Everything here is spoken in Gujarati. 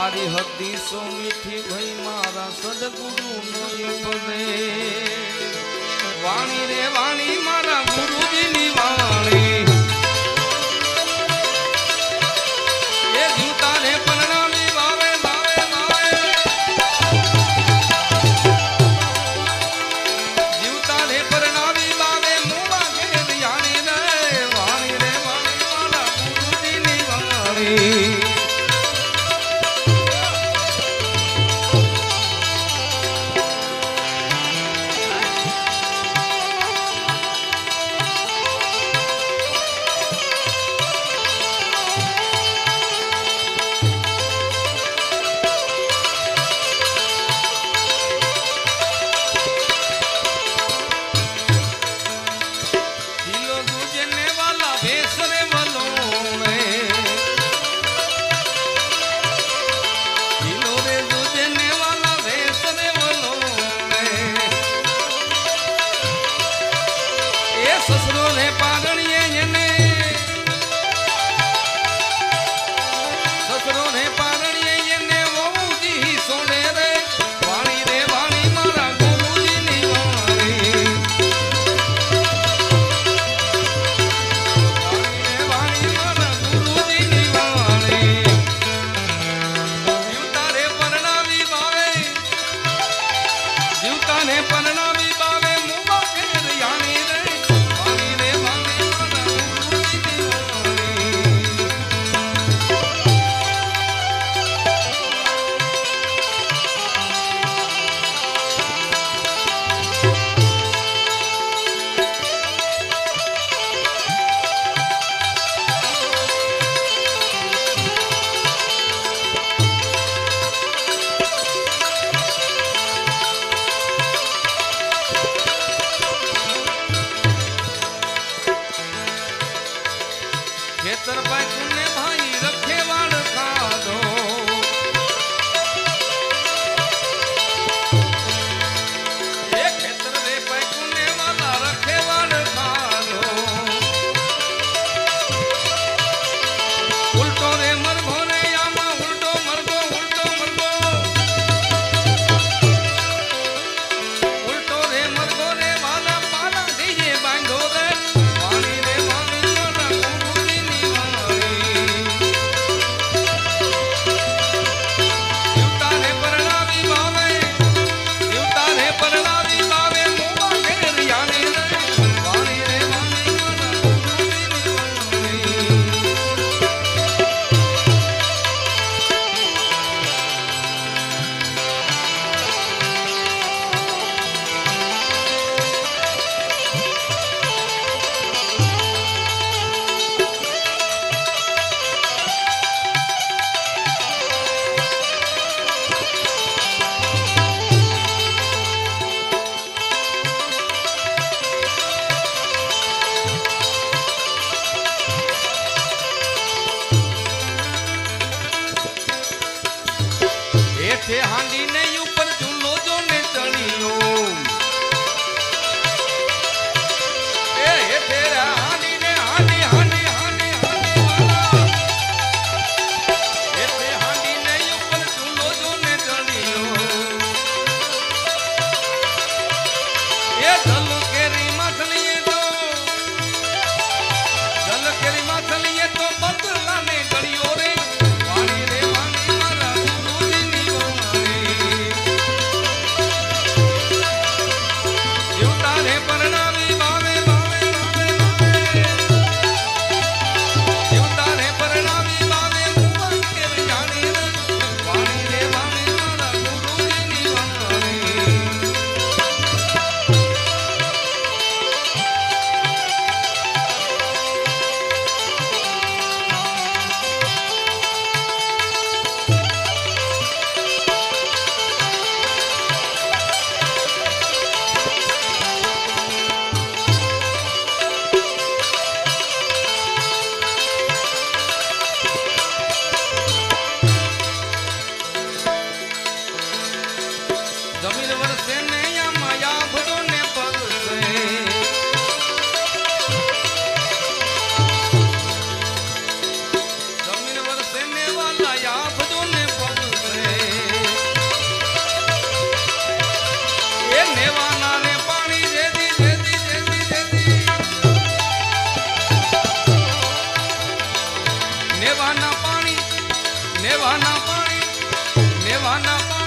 તારી હતી સો મીઠી ભાઈ, મારા સદગુરુ નોય પદે વાણી રે વાણી મારા ગુરુજીની વાણી. ખેતર પાછું ને ભાઈ બેઠે હાંડીને જમીન વર્ષે ને આ માયા ભરો ને પગશે જમીન વર્ષે ને વાલાયા ભરો ને પગશે એ નેવાના ને પાણી રેતી રેતી રેતી રેતી. નેવાના પાણી નેવાના પાણી નેવાના પાણી